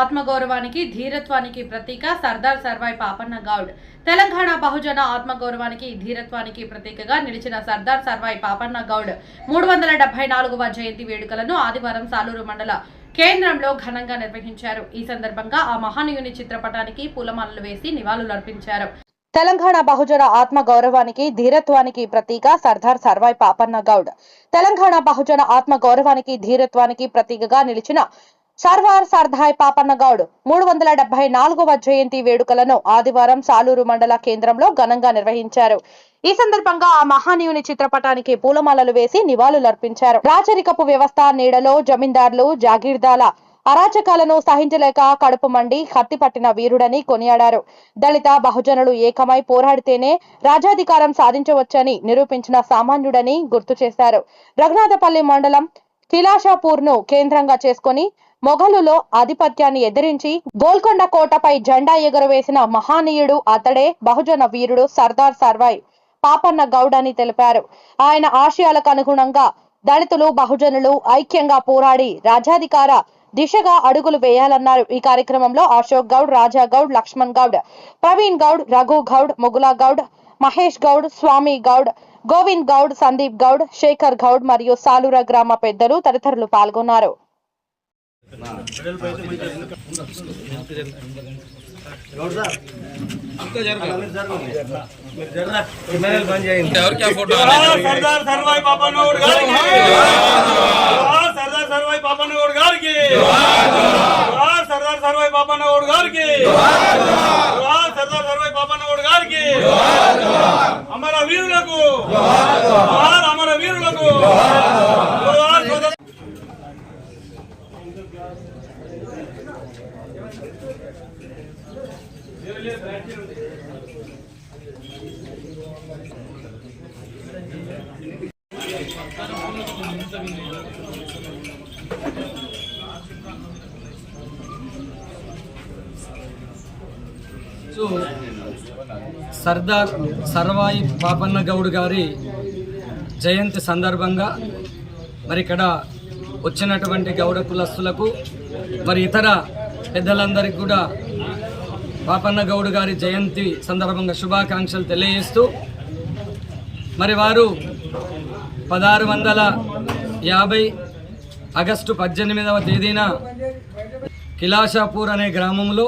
ఆత్మగౌరవానికి ధీరత్వానికి ప్రతీక సర్దార్ సర్వాయి పాపన్న గౌడ్. తెలంగాణ బహుజన ఆత్మగౌరవానికి ధీరత్వానికి ప్రతీకగా నిలిచిన సర్దార్ సర్వాయి పాపన్న గౌడ్. మూడు వందల డెబ్బై నాలుగవ జయంతి వేడుకలను ఆదివారం సాలూరు మండల కేంద్రంలో ఘనంగా నిర్వహించారు. ఈ సందర్భంగా ఆ మహానీయుని చిత్రపటానికి పూలమాలలు వేసి నివాళులర్పించారు తెలంగాణ బహుజన ఆత్మ గౌరవానికి ధీరత్వానికి ప్రతీక సర్దార్ సర్వాయి పాపన్న గౌడ్. తెలంగాణ బహుజన ఆత్మ గౌరవానికి ధీరత్వానికి ప్రతీకగా నిలిచిన సర్వార్ సర్దాయ్ పాపన్న గౌడ్ మూడు వందల డెబ్బై నాలుగవ జయంతి వేడుకలను ఆదివారం సాలూరు మండల కేంద్రంలో ఘనంగా నిర్వహించారు. ఈ సందర్భంగా ఆ మహానీయుని చిత్రపటానికి పూలమాలలు వేసి నివాళులర్పించారు. రాచరికపు వ్యవస్థ నీడలో జమీందార్లు జాగీర్దాల అరాచకాలను సహించలేక కడుపు మండి హత్తి పట్టిన వీరుడని కొనియాడారు. దళిత బహుజనులు ఏకమై పోరాడితేనే రాజాధికారం సాధించవచ్చని నిరూపించిన సామాన్యుడని గుర్తు చేశారు. రఘునాథపల్లి మండలం కిలాషాపూర్ను కేంద్రంగా చేసుకుని మొఘలులో ఆధిపత్యాన్ని ఎదిరించి గోల్కొండ కోటపై జెండా ఎగురవేసిన మహానీయుడు అతడే బహుజన వీరుడు సర్దార్ సర్వాయ్ పాపన్న గౌడ్ అని తెలిపారు. ఆయన ఆశయాలకు అనుగుణంగా దళితులు బహుజనులు ఐక్యంగా పోరాడి రాజ్యాధికార దిశగా అడుగులు వేయాలన్నారు. ఈ కార్యక్రమంలో అశోక్ గౌడ్ రాజా గౌడ్ లక్ష్మణ్ గౌడ్ ప్రవీణ్ గౌడ్ రఘు గౌడ్ ముగులా గౌడ్ మహేష్ గౌడ్ స్వామి గౌడ్ గోవింద్ గౌడ్ సందీప్ గౌడ్ శేఖర్ గౌడ్ మరియు సాలూర గ్రామ పెద్దలు తదితరులు పాల్గొన్నారు. ఎవరికి ఆ ఫోటో జోహార్ సర్దార్ సర్వాయి పాపన్నగౌడ్ గారికి జోహార్ సర్దార్ సర్వాయి పాపన్నగౌడ్ గారికి జోహార్ సర్దార్ సర్వాయి పాపన్నగౌడ్ గారికి జోహార్ సర్దార్ సర్వాయి పాపన్నగౌడ్ గారికి అమర వీరులకు జోహార్ అమర వీరులకు జోహార్ సోదర సో సర్దార్ సర్వాయి పాపన్న గౌడ్ గారి జయంతి సందర్భంగా మరి ఇక్కడ వచ్చినటువంటి గౌడ కులస్తులకు మరి ఇతర పెద్దలందరికీ కూడా పాపన్న గౌడ్ గారి జయంతి సందర్భంగా శుభాకాంక్షలు తెలియజేస్తూ మరి వారు పదహారు వందల యాభై ఆగస్టు పద్దెనిమిదవ తేదీన కిలాషాపూర్ అనే గ్రామంలో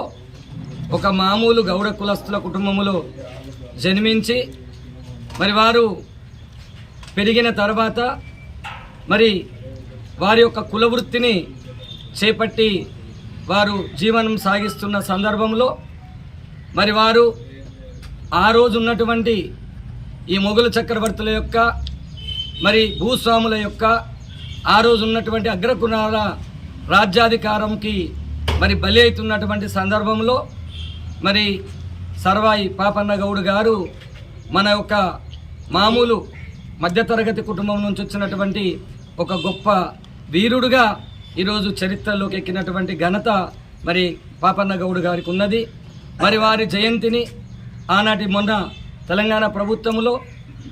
ఒక మామూలు గౌడ కులస్తుల కుటుంబములో జన్మించి మరి వారు పెరిగిన తర్వాత మరి వారి యొక్క కులవృత్తిని చేపట్టి వారు జీవనం సాగిస్తున్న సందర్భంలో మరి వారు ఆ రోజు ఉన్నటువంటి ఈ మొఘలు చక్రవర్తుల యొక్క మరి భూస్వాముల యొక్క ఆ రోజు ఉన్నటువంటి అగ్రకుణాల రాజ్యాధికారంకి మరి బలి అవుతున్నటువంటి సందర్భంలో మరి సర్వాయి పాపన్న గౌడ్ గారు మన యొక్క మామూలు మధ్యతరగతి కుటుంబం నుంచి వచ్చినటువంటి ఒక గొప్ప వీరుడుగా ఈరోజు చరిత్రలోకి ఎక్కినటువంటి ఘనత మరి పాపన్న గౌడ్ గారికి ఉన్నది మరి వారి జయంతిని ఆనాటి మొన్న తెలంగాణ ప్రభుత్వంలో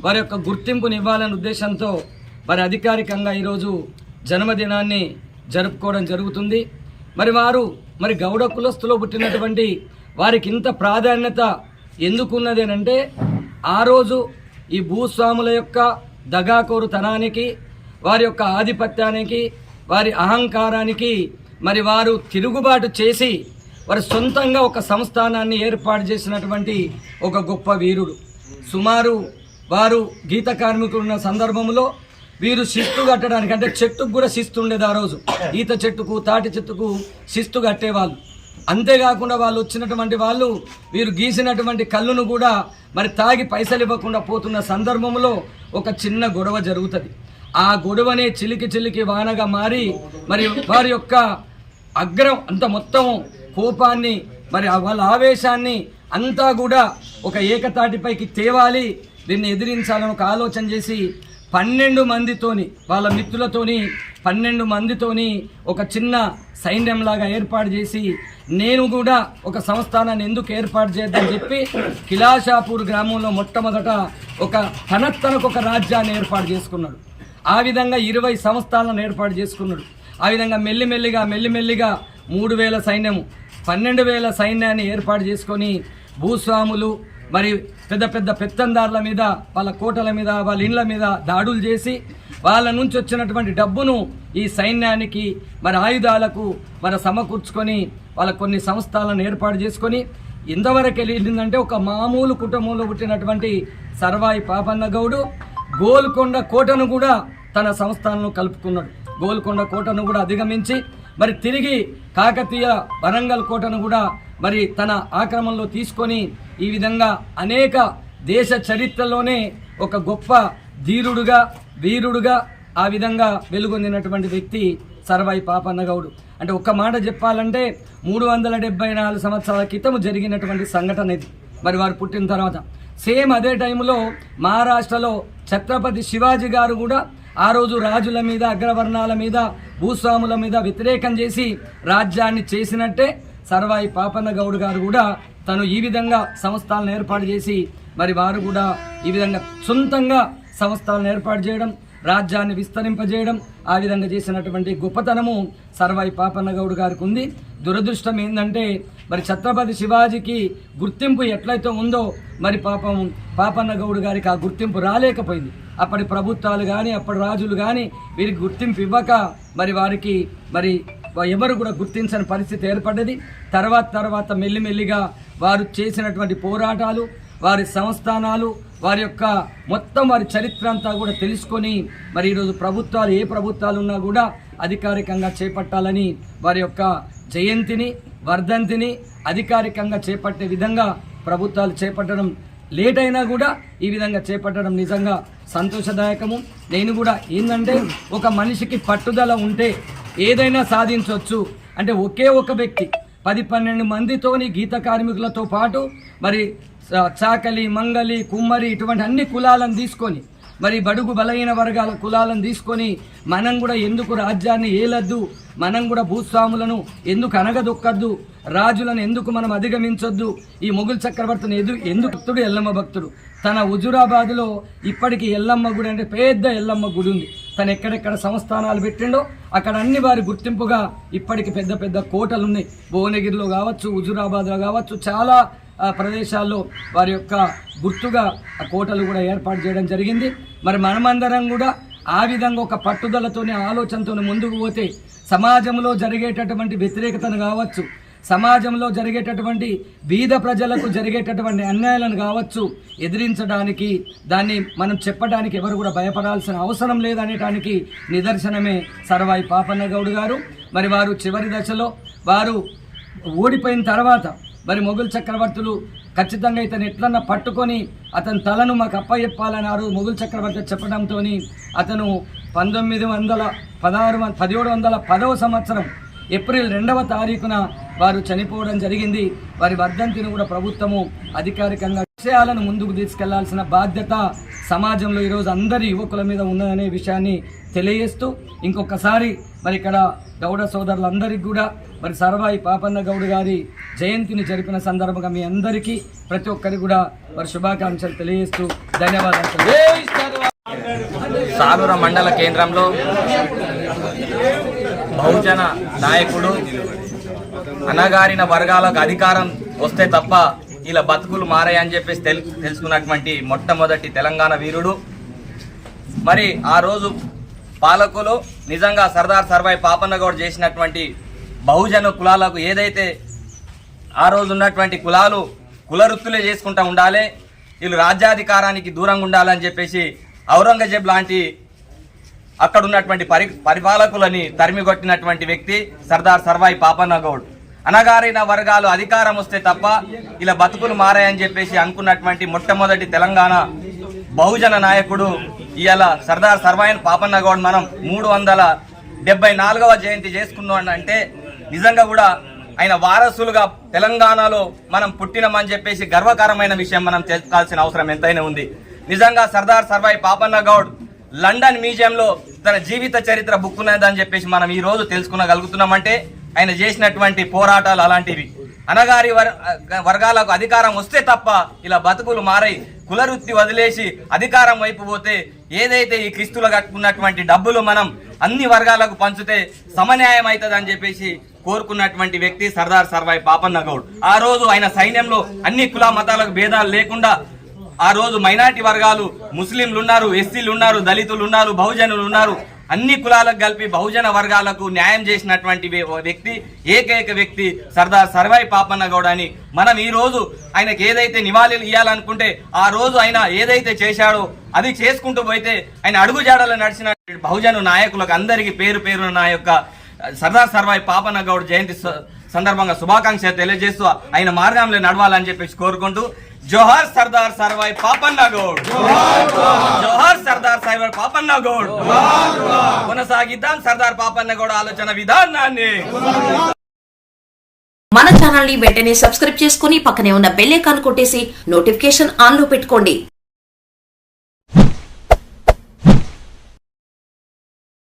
వారి యొక్క గుర్తింపుని ఇవ్వాలనే ఉద్దేశంతో మరి అధికారికంగా ఈరోజు జన్మదినాన్ని జరుపుకోవడం జరుగుతుంది. మరి వారు మరి గౌడ కులస్తులో పుట్టినటువంటి వారికి ఇంత ప్రాధాన్యత ఎందుకున్నది అంటే ఆ రోజు ఈ భూస్వాముల యొక్క దగాకోరుతనానికి వారి యొక్క ఆధిపత్యానికి వారి అహంకారానికి మరి వారు తిరుగుబాటు చేసి వారి సొంతంగా ఒక సంస్థానాన్ని ఏర్పాటు చేసినటువంటి ఒక గొప్ప వీరుడు. సుమారు వారు గీత కార్మికులు ఉన్న సందర్భంలో వీరు శిస్తు కట్టడానికి అంటే చెట్టుకు కూడా శిస్తు ఉండేది ఆ రోజు. ఈత చెట్టుకు తాటి చెట్టుకు శిస్తు కట్టేవాళ్ళు. అంతేకాకుండా వాళ్ళు వచ్చినటువంటి వాళ్ళు వీరు గీసినటువంటి కళ్ళును కూడా మరి తాగి పైసలు ఇవ్వకుండా పోతున్న సందర్భంలో ఒక చిన్న గొడవ జరుగుతుంది. ఆ గొడవనే చిలికి చిలికి వానగా మారి మరి వారి యొక్క అగ్రం అంత మొత్తం కోపాన్ని మరి వాళ్ళ ఆవేశాన్ని అంతా కూడా ఒక ఏకతాటిపైకి తేవాలి. దీన్ని ఎదిరించాలని ఒక ఆలోచన చేసి పన్నెండు మందితోని వాళ్ళ మిత్రులతోని పన్నెండు మందితోని ఒక చిన్న సైన్యంలాగా ఏర్పాటు చేసి నేను కూడా ఒక సంస్థానాన్ని ఎందుకు ఏర్పాటు చేద్దని చెప్పి కిలాషాపూర్ గ్రామంలో మొట్టమొదట ఒక తనకు ఒక రాజ్యాన్ని ఏర్పాటు చేసుకున్నాడు. ఆ విధంగా ఇరవై సంస్థలను ఏర్పాటు చేసుకున్నాడు. ఆ విధంగా మెల్లిమెల్లిగా మెల్లిమెల్లిగా మూడు వేల సైన్యము పన్నెండు వేల సైన్యాన్ని ఏర్పాటు చేసుకొని భూస్వాములు మరి పెద్ద పెద్ద పెత్తందారుల మీద వాళ్ళ కోటల మీద వాళ్ళ ఇండ్ల మీద దాడులు చేసి వాళ్ళ నుంచి వచ్చినటువంటి డబ్బును ఈ సైన్యానికి మరి ఆయుధాలకు మరి సమకూర్చుకొని వాళ్ళ కొన్ని సంస్థలను ఏర్పాటు చేసుకొని ఇంతవరకు వెళ్ళిందంటే ఒక మామూలు కుటుంబంలో పుట్టినటువంటి సర్వాయి పాపన్న గౌడు గోల్కొండ కోటను కూడా తన సంస్థలను కలుపుకున్నాడు. గోల్కొండ కోటను కూడా అధిగమించి మరి తిరిగి కాకతీయ వరంగల్ కోటను కూడా మరి తన ఆక్రమణలో తీసుకొని ఈ విధంగా అనేక దేశ చరిత్రలోనే ఒక గొప్ప ధీరుడుగా వీరుడుగా ఆ విధంగా వెలుగొందినటువంటి వ్యక్తి సర్వాయి పాపన్నగౌడు. అంటే ఒక్క మాట చెప్పాలంటే మూడు వందల డెబ్బై నాలుగు సంవత్సరాల క్రితం జరిగినటువంటి సంఘటన ఇది. మరి వారు పుట్టిన తర్వాత. సేమ్ అదే టైంలో మహారాష్ట్రలో ఛత్రపతి శివాజీ గారు కూడా ఆ రోజు రాజుల మీద అగ్రవర్ణాల మీద భూస్వాముల మీద వ్యతిరేకం చేసి రాజ్యాన్ని చేసినట్టే సర్వాయి పాపన్న గౌడ్ గారు కూడా తను ఈ విధంగా సంస్థలను ఏర్పాటు చేసి మరి వారు కూడా ఈ విధంగా సొంతంగా సంస్థలను ఏర్పాటు చేయడం రాజ్యాన్ని విస్తరింపజేయడం ఆ విధంగా చేసినటువంటి గొప్పతనము సర్వాయి పాపన్న గౌడ్ గారికి ఉంది. దురదృష్టం ఏంటంటే మరి ఛత్రపతి శివాజీకి గుర్తింపు ఎట్లయితే ఉందో మరి పాపం పాపన్న గౌడ్ గారికి ఆ గుర్తింపు రాలేకపోయింది. అప్పటి ప్రభుత్వాలు కానీ అప్పటి రాజులు కానీ వీరికి గుర్తింపు ఇవ్వక మరి వారికి మరి ఎవరు కూడా గుర్తించని పరిస్థితి ఏర్పడ్డది. తర్వాత తర్వాత మెల్లిమెల్లిగా వారు చేసినటువంటి పోరాటాలు వారి సంస్థానాలు వారి యొక్క మొత్తం వారి చరిత్ర అంతా కూడా తెలుసుకొని మరి ఈరోజు ప్రభుత్వాలు ఏ ప్రభుత్వాలు ఉన్నా కూడా అధికారికంగా చేపట్టాలని వారి యొక్క జయంతిని వర్ధంతిని అధికారికంగా చేపట్టే విధంగా ప్రభుత్వాలు చేపట్టడం లేట్ అయినా కూడా ఈ విధంగా చేపట్టడం నిజంగా సంతోషదాయకము. నేను కూడా ఏంటంటే ఒక మనిషికి పట్టుదల ఉంటే ఏదైనా సాధించవచ్చు అంటే ఒకే ఒక వ్యక్తి పది పన్నెండు మందితోని గీత కార్మికులతో పాటు మరి చాకలి మంగలి కుమ్మరి ఇటువంటి అన్ని కులాలను తీసుకొని మరి బడుగు బలహీన వర్గాల కులాలను తీసుకొని మనం కూడా ఎందుకు రాజ్యాన్ని ఏలద్దు? మనం కూడా భూస్వాములను ఎందుకు అనగదొక్కద్దు రాజులను ఎందుకు మనం అధిగమించొద్దు? ఈ మొగుల్ చక్రవర్తిని ఎదు ఎందుకు భక్తుడు ఎల్లమ్మ భక్తుడు? తన హుజురాబాద్లో ఇప్పటికి ఎల్లమ్మ గుడి అంటే పెద్ద ఎల్లమ్మ గుడి ఉంది. తను ఎక్కడెక్కడ సంస్థానాలు పెట్టిండో అక్కడ అన్ని వారి గుర్తింపుగా ఇప్పటికి పెద్ద పెద్ద కోటలు ఉన్నాయి భువనగిరిలో కావచ్చు హుజురాబాద్లో కావచ్చు చాలా ప్రదేశాల్లో వారి యొక్క గుర్తుగా కోటలు కూడా ఏర్పాటు చేయడం జరిగింది. మరి మనమందరం కూడా ఆ విధంగా ఒక పట్టుదలతోని ఆలోచనతో ముందుకు పోతే సమాజంలో జరిగేటటువంటి వ్యతిరేకతను కావచ్చు సమాజంలో జరిగేటటువంటి బీద ప్రజలకు జరిగేటటువంటి అన్యాయాలను కావచ్చు ఎదిరించడానికి దాన్ని మనం చెప్పడానికి ఎవరు కూడా భయపడాల్సిన అవసరం లేదనేటానికి నిదర్శనమే సర్వాయి పాపన్న గౌడ్ గారు. మరి వారు చివరి దశలో వారు ఓడిపోయిన తర్వాత మరి మొఘల్ చక్రవర్తులు ఖచ్చితంగా ఇతను ఎట్లన్నా పట్టుకొని అతని తలను మాకు అప్పచెప్పాలన్నారు మొఘల్ చక్రవర్తి చెప్పడంతో అతను పంతొమ్మిది వందల పదహారు పదిహేడు వందల పదవ సంవత్సరం ఏప్రిల్ రెండవ తారీఖున వారు చనిపోవడం జరిగింది. వారి వర్ధంతిని కూడా ప్రభుత్వము అధికారికంగా విషయాలను ముందుకు తీసుకెళ్ళాల్సిన బాధ్యత సమాజంలో ఈరోజు అందరి యువకుల మీద ఉన్నదనే విషయాన్ని తెలియజేస్తూ ఇంకొకసారి మరి ఇక్కడ గౌడ సోదరులందరికీ కూడా మరి సర్వాయి పాపన్న గౌడ్ గారి జయంతిని జరిపిన సందర్భంగా మీ అందరికీ ప్రతి ఒక్కరికి కూడా వారి శుభాకాంక్షలు తెలియజేస్తూ ధన్యవాదాలు తెలియజేస్తున్నాను. సాలూర మండల కేంద్రంలో బహుజన నాయకుడు అనగారిన వర్గాలకు అధికారం వస్తే తప్ప ఇలా బతుకులు మారాయని చెప్పేసి తెలు తెలుసుకున్నటువంటి మొట్టమొదటి తెలంగాణ వీరుడు మరి ఆ రోజు పాలకులు నిజంగా సర్దార్ సర్వాయి పాపన్నగౌడ్ చేసినటువంటి బహుజన కులాలకు ఏదైతే ఆ రోజు ఉన్నటువంటి కులాలు కులవృత్తులే చేసుకుంటూ ఉండాలి. వీళ్ళు రాజ్యాధికారానికి దూరంగా ఉండాలని చెప్పేసి ఔరంగజేబ్ లాంటి అక్కడ ఉన్నటువంటి పరి పరిపాలకులని తరిమిగొట్టినటువంటి వ్యక్తి సర్దార్ సర్వాయి పాపన్న గౌడ్ అనగారిన వర్గాలు అధికారం వస్తే తప్ప ఇలా బతుకులు మారాయని చెప్పేసి అనుకున్నటువంటి మొట్టమొదటి తెలంగాణ బహుజన నాయకుడు ఇవాళ సర్దార్ సర్వాయన్ పాపన్న గౌడ్ మనం మూడు వందల డెబ్బై నాలుగవ జయంతి చేసుకున్నాం అంటే నిజంగా కూడా ఆయన వారసులుగా తెలంగాణలో మనం పుట్టినమని చెప్పేసి గర్వకారమైన విషయం మనం తెలుసుకోవాల్సిన అవసరం ఎంతైనా ఉంది. నిజంగా సర్దార్ సర్వాయి పాపన్న గౌడ్ లండన్ మ్యూజియంలో తన జీవిత చరిత్ర బుక్ ఉన్నదని చెప్పేసి మనం ఈ రోజు తెలుసుకునగలుగుతున్నామంటే ఆయన చేసినటువంటి పోరాటాలు అలాంటివి. అనగారి వర్ వర్గాలకు అధికారం వస్తే తప్ప ఇలా బతుకులు మారై కులవృత్తి వదిలేసి అధికారం వైపు పోతే ఏదైతే ఈ క్రిస్తులు కట్టుకున్నటువంటి డబ్బులు మనం అన్ని వర్గాలకు పంచితే సమన్యాయం అవుతుంది అని చెప్పేసి కోరుకున్నటువంటి వ్యక్తి సర్దార్ సర్వాయి పాపన్న గౌడ్. ఆ రోజు ఆయన సైన్యంలో అన్ని కుల మతాలకు భేదాలు లేకుండా ఆ రోజు మైనార్టీ వర్గాలు ముస్లింలు ఉన్నారు ఎస్సీలు ఉన్నారు దళితులు ఉన్నారు బహుజనులు ఉన్నారు. అన్ని కులాలకు కలిపి బహుజన వర్గాలకు న్యాయం చేసినటువంటి వ్యక్తి ఏకైక వ్యక్తి సర్దార్ సర్వాయి పాపన్న గౌడ్ అని. మనం ఈ రోజు ఆయనకి ఏదైతే నివాళులు ఇవ్వాలనుకుంటే ఆ రోజు ఆయన ఏదైతే చేశాడో అది చేసుకుంటూ పోతే ఆయన అడుగుజాడలో నడిచిన బహుజన నాయకులకు అందరికీ పేరు పేరున నా యొక్క సర్దార్ సర్వాయి పాపన్న గౌడ్ జయంతి సందర్భంగా శుభాకాంక్షలు తెలియజేస్తూ ఆయన మార్గంలో నడవాలని చెప్పేసి కోరుకుంటూ జోహార్ సర్దార్ సర్వై పాపన్న గౌడ్ జోహార్ సర్దార్ సర్వాయి పాపన్న గౌడ్ కొనసాగిద్దాం సర్దార్ పాపన్న గౌడ్ ఆలోచన విధానాన్ని. మన ఛానల్ని వెంటనే సబ్స్క్రైబ్ చేసుకుని పక్కనే ఉన్న బెల్ ఐకాన్ కొట్టేసి నోటిఫికేషన్ ఆన్లో పెట్టుకోండి.